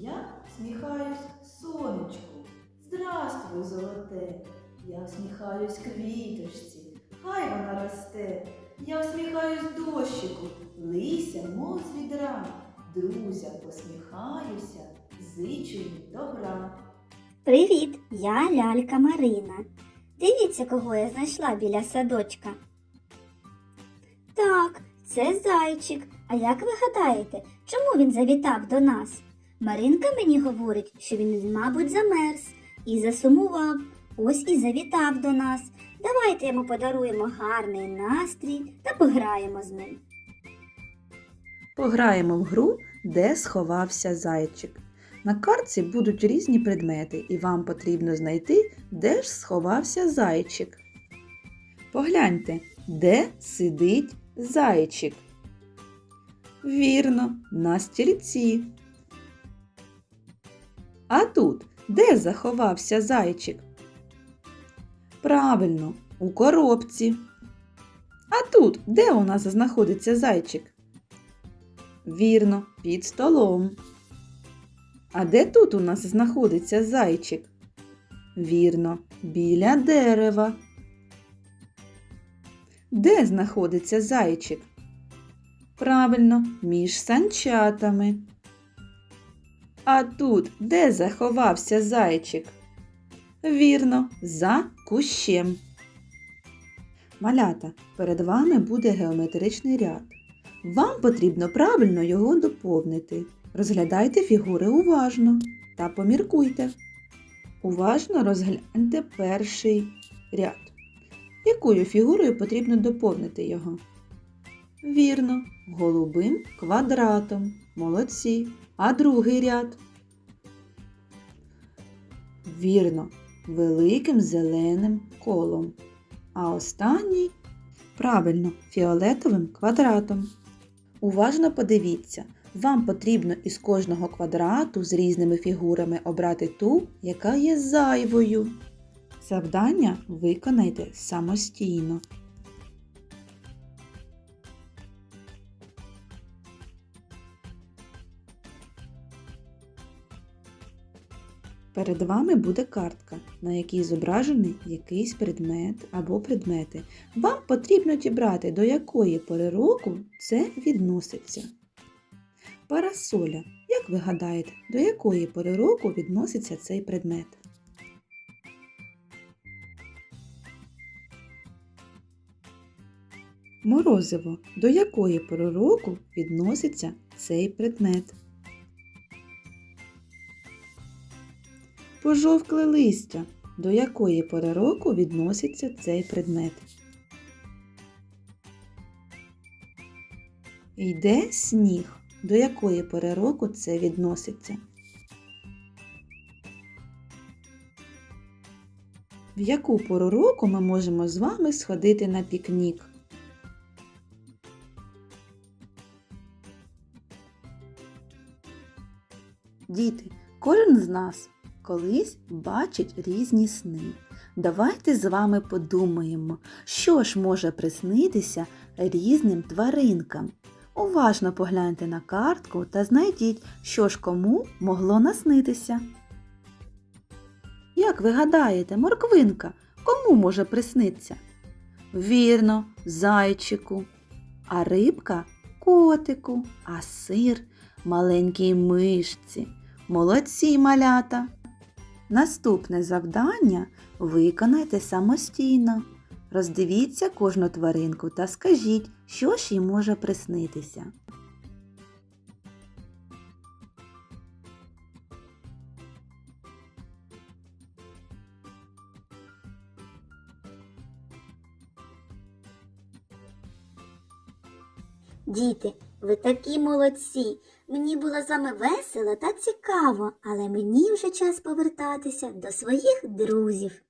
Я сміхаюсь сонечку. Здравствуй, золоте. Я всміхаюсь квіточці, хай вона росте. Я всміхаюсь дощику, лися, мов відра. Друзям посміхаюся, зичу їм добра. Привіт, я лялька Марина. Дивіться, кого я знайшла біля садочка. Так, це зайчик. А як ви гадаєте, чому він завітав до нас? Маринка мені говорить, що він, мабуть, замерз і засумував. Ось і завітав до нас. Давайте йому подаруємо гарний настрій та пограємо з ним. Пограємо в гру, де сховався зайчик. На картці будуть різні предмети, і вам потрібно знайти, де ж сховався зайчик. Погляньте, де сидить зайчик. Вірно, на стільці. А тут де заховався зайчик? Правильно, у коробці. А тут де у нас знаходиться зайчик? Вірно, під столом. А де тут у нас знаходиться зайчик? Вірно, біля дерева. Де знаходиться зайчик? Правильно, між санчатами. А тут де заховався зайчик? Вірно, за кущем. Малята, перед вами буде геометричний ряд. Вам потрібно правильно його доповнити. Розглядайте фігури уважно та поміркуйте. Уважно розгляньте перший ряд. Якою фігурою потрібно доповнити його? Вірно, голубим квадратом. Молодці. А другий ряд? Вірно, великим зеленим колом. А останній правильно фіолетовим квадратом. Уважно подивіться, вам потрібно із кожного квадрату з різними фігурами обрати ту, яка є зайвою. Завдання виконайте самостійно. Перед вами буде картка, на якій зображений якийсь предмет або предмети. Вам потрібно дібрати, до якої пори року це відноситься. Парасоля. Як ви гадаєте, до якої пори року відноситься цей предмет? Морозиво. До якої пори року відноситься цей предмет? Пожовкле листя. До якої пори року відноситься цей предмет? Йде сніг. До якої пори року це відноситься? В яку пору року ми можемо з вами сходити на пікнік? Діти, кожен з нас колись бачить різні сни. Давайте з вами подумаємо, що ж може приснитися різним тваринкам. Уважно погляньте на картку та знайдіть, що ж кому могло наснитися. Як ви гадаєте, морквинка кому може приснитися? Вірно, зайчику, а рибка котику, а сир маленькій мишці. Молодці малята! Наступне завдання виконайте самостійно. Роздивіться кожну тваринку та скажіть, що ж їй може приснитися. Діти, ви такі молодці. Мені було вами весело та цікаво, але мені вже час повертатися до своїх друзів.